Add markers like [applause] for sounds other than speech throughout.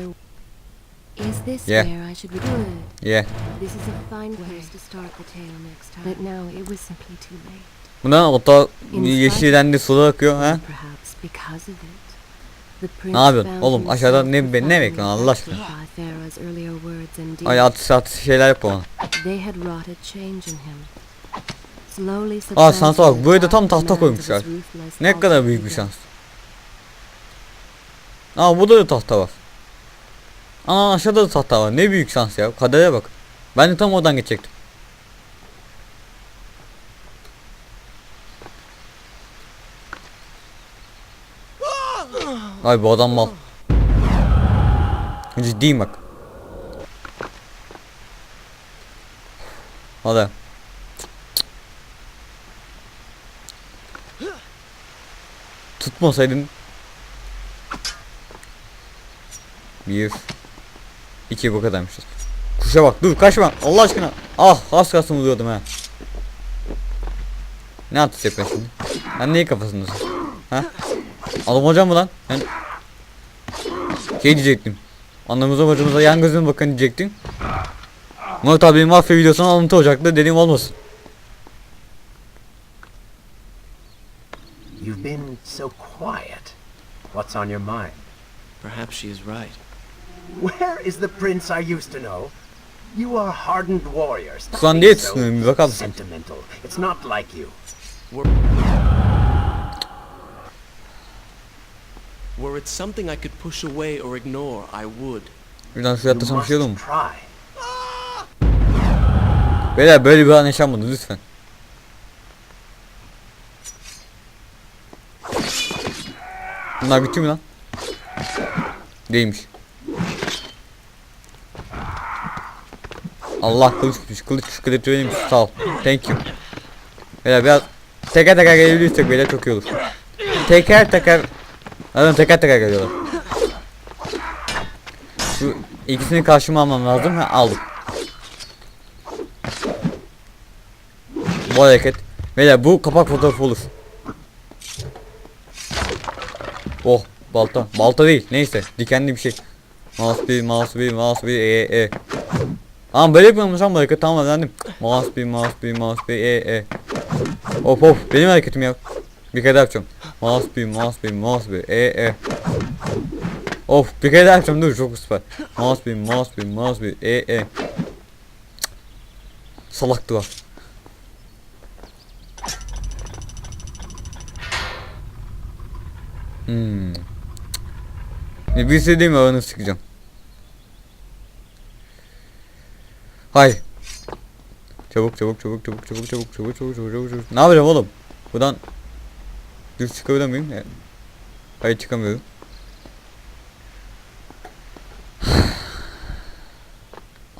there. Is this Yeah. where I should be? Good. Ye. This is a fine place to start the tale next time. But now it was simply too late. Buna ota yeşilden de suda akıyor ha. Ne yapıyorsun? Oğlum, himself ne- ne befuddled bekliyorsun Allah aşkına? Ay atış atış şeyler yap bana. They had wrought a change in him. Slowly Aa, şansa bak, buraya da tam tahta koymuşlar. Ne kadar büyük bir şans. Aa burada da tahta var. Aa aşağıda da tahta var. Ne büyük şans ya. Kadere bak. Ben de tam oradan geçecektim. Ay bu adam mal. Ciddiyim bak. Hadi. Tutmasaydın. Bir. İki bu kadarmışız. Kuşa bak dur kaçma Allah aşkına. Ah az kalsın vuruyordum ha. Ne atış yapıyorsun şimdi? Sen neyi kafasındasın? Ha? Alım hocam mı lan? Ben... Şey diyecektim. Anamıza bacımıza yan gözüne bakın diyecektim. Murat abinin mafya videosuna alıntı olacaktı dediğim olmasın. You've been so quiet. What's on your mind? Perhaps she is right. Where is the prince I used to know? You are hardened warriors. Ulan niye? Bir bakar mısın? Sentimental. It's not like you. Were it something I could push away or ignore, I would. Birden suya must şey olur mu? try. Beyler böyle bir an yaşanmadı lütfen. Bunlar bitti mi lan? Değilmiş. Allah kılıç bitmiş. Kılıç kılıç öyleymiş. Sağ ol. Thank you. Beyler biraz teker teker gelebilirsek beyler çok iyi olur. Teker teker Zaten teker teker geliyorlar. Şu ikisini karşıma almam lazım. Ha, aldım. Bu hareket. Beyler bu kapak fotoğrafı olur. Oh balta. Balta değil. Neyse. Dikenli bir şey. Mouse bir, mouse bir, mouse bir, e, e. Ama böyle yapmıyormuş bu hareket. Tamam öğrendim. Mouse bir, mouse bir, mouse bir, e, e. Hop hop. Benim hareketim ya. Bir kere daha yapacağım. Mouse bir, mouse bir, mouse bir, e, e. Of bir kere daha yapacağım dur çok süper. Mouse bir, mouse bir, mouse bir, e, e. Salaktı var. Hmm. Ne bir şey değil mi sıkacağım. Hay. Çabuk çabuk çabuk çabuk çabuk çabuk çabuk çabuk çabuk çabuk çabuk. Ne yapacağım oğlum? Buradan düz çıkabilir miyim? E, Hayır çıkamıyorum. [sighs]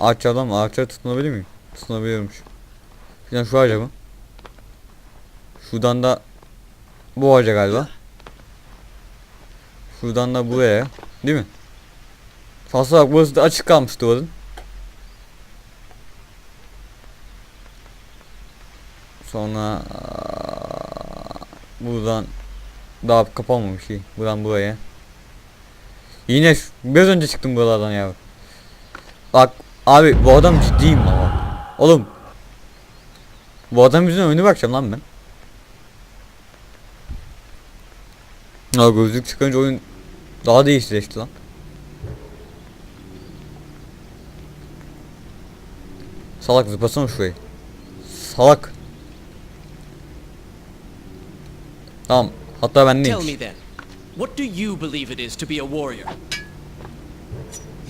Ağaçlardan mı? Ağaçlara tutunabilir miyim? Tutunabiliyormuş. Şuradan şu ağaca mı? Şuradan da bu ağaca galiba. Şuradan da buraya. Değil mi? Fazla bak burası da açık kalmış duvarın. Sonra buradan daha kapanmamış şey. Buradan buraya. Yine biraz önce çıktım buralardan ya. Bak abi bu adam ciddiyim ama. Oğlum. Bu adam yüzüne önüne bakacağım lan ben. Ha gözlük çıkınca oyun daha değiştireşti lan. Salak zıplasana şurayı. Salak. Tamam. Hatta ben Tell me then, what do you believe it is to be a warrior?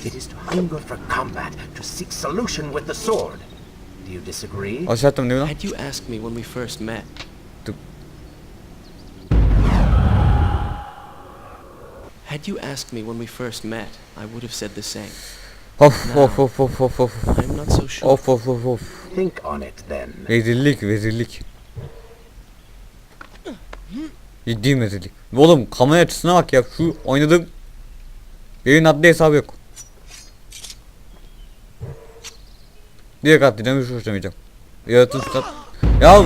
It is to hunger for combat, to seek solution with the sword. Do you disagree? Aşağı attım değil mi lan? Had you asked me when we first met, Dur. had you asked me when we first met, I would have said the same. Of of of of of of. I'm not so sure. Of of of of. Think on it then. Rezillik rezillik. Ciddi rezillik. Oğlum kamera açısına bak ya şu oynadığım Yerin adlı hesabı yok. Direkt atlayacağım hiç hoşlamayacağım. Yaratın stat. Ya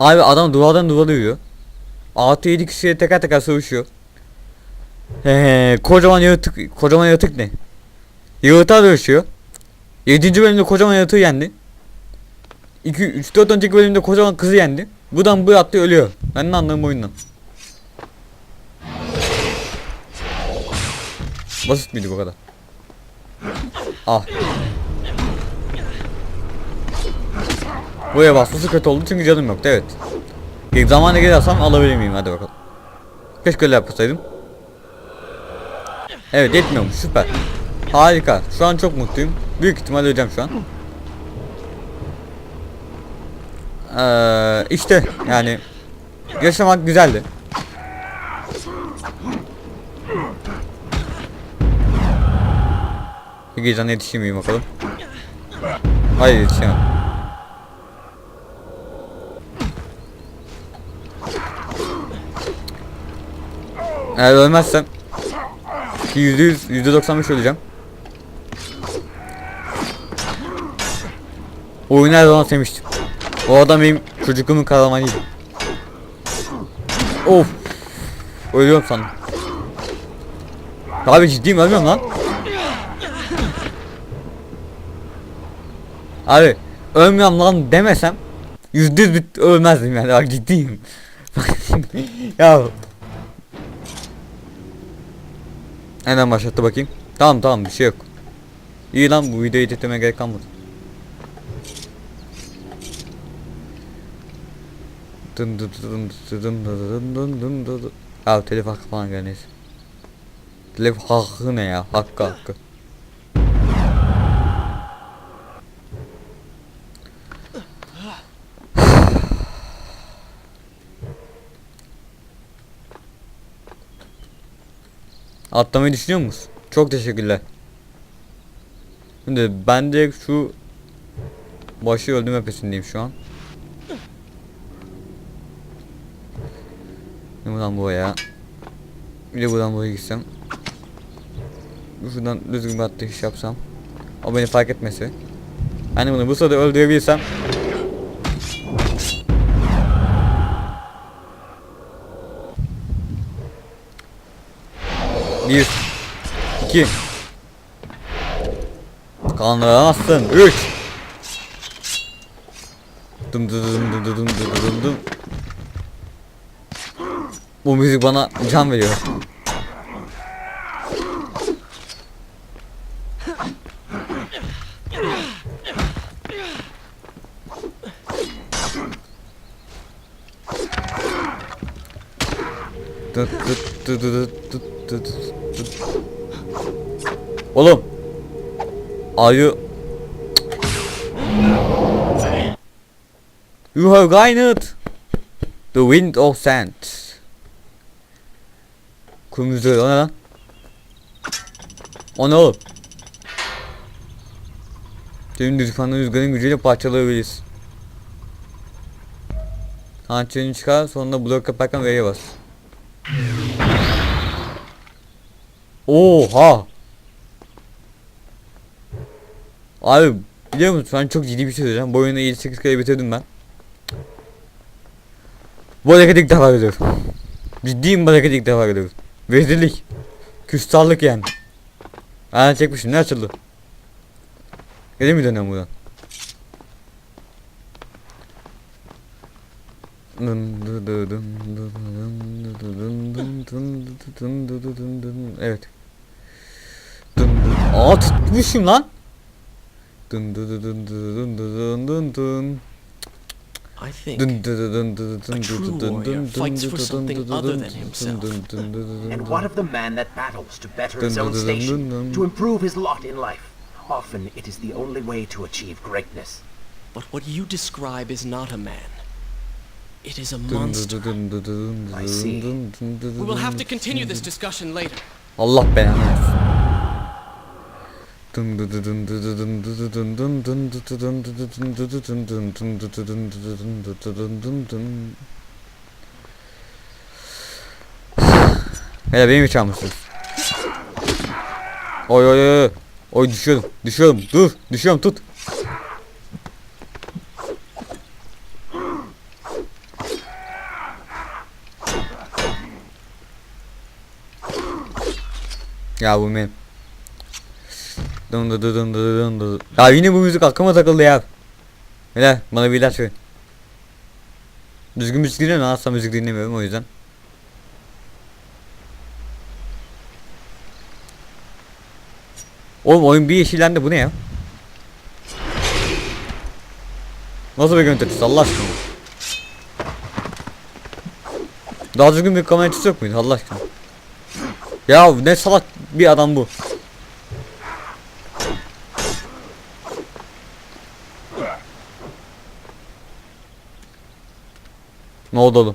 Abi adam duvardan duvara yürüyor. Artı 7 kişiye teker teker savaşıyor. Ee, kocaman yaratık, kocaman yaratık ne? Yaratığa dönüşüyor. 7. bölümde kocaman yaratığı yendi. 2 3 4 önceki bölümde kocaman kızı yendi. Buradan bu attı ölüyor. Ben ne anlarım oyundan. Basit miydi bu kadar? Ah. Buraya basması kötü oldu çünkü canım yoktu evet. İlk zamana gelirsem alabilir miyim hadi bakalım. Keşke öyle yapsaydım. Evet yetmiyormuş süper. Harika. Şu an çok mutluyum. Büyük ihtimal öleceğim şu an. Ee, işte yani yaşamak güzeldi. Geceden yetişeyim miyim bakalım. Hayır yetişemem. Eğer ölmezsem ki yüzde yüz, yüzde doksan beş öleceğim. Oyunu her zaman sevmiştim. O adam benim çocukluğumun kahramanıydı. Of. Ölüyorum sandım. Abi ciddiyim ölmüyorum lan. Abi ölmüyorum lan demesem yüzde yüz ölmezdim yani bak ciddiyim. [laughs] ya Hemen başlattı bakayım. Tamam tamam bir şey yok. İyi lan bu videoyu editlemeye gerek kalmadı. Dın dın dın dın dın dın dın dın dın dın. Ya telif hakkı falan gel neyse. Telif hakkı ne ya? Hakkı hakkı. Atlamayı düşünüyor musun? Çok teşekkürler. Şimdi ben de şu başı öldürme pesindeyim şu an. Buradan buraya. Bir de buradan buraya gitsem. Şuradan düzgün bir atlayış yapsam. O beni fark etmesi. Hani bunu bu sırada öldürebilsem. Bir. iki. Kandıramazsın. Üç. Dum dum dum dum dum dum dum dum. Bu müzik bana can veriyor. Oğlum. Ayı. You have guided the wind of sand. Kırmızı o ne lan? O ne oğlum? Senin düşmanın rüzgarın gücüyle parçalayabiliriz. Hançerini çıkar sonra blok yaparken V'ye bas. Oha! Abi biliyor musun ben çok ciddi bir şey söyleyeceğim. Bu oyunu 7-8 kere bitirdim ben. Bu hareketi ilk defa görüyorum. Ciddiyim bu hareketi ilk defa görüyorum. Vezirlik. Küstahlık yani. Ben çekmişim ne açıldı? Geri mi dönüyorum buradan? Evet. Aa tutmuşum lan. Dın dın dın dın dın dın dın dın. I think A true warrior fights for something other than himself. And what of the man that battles to better his own dun, dun, dun, station, dun. to improve his lot in life? Often it is the only way to achieve greatness. But what you describe is not a man. It is a monster. I see. We will have to continue this discussion later. Allah belanı Hele beni mi çalmışsınız? Oy oy oy. Oy düşüyorum. Düşüyorum. Dur. Düşüyorum tut. Ya bu benim. Dın dı dı dın dı dın dı. Ya yine bu müzik aklıma takıldı ya. Hele bana bir ilaç ver. Düzgün müzik dinliyorum asla müzik dinlemiyorum o yüzden. Oğlum oyun bir yeşillendi bu ne ya? Nasıl bir görüntü Allah aşkına? Daha düzgün bir kamera açısı yok muydu Allah aşkına? Ya ne salak bir adam bu. Ne oldu oğlum?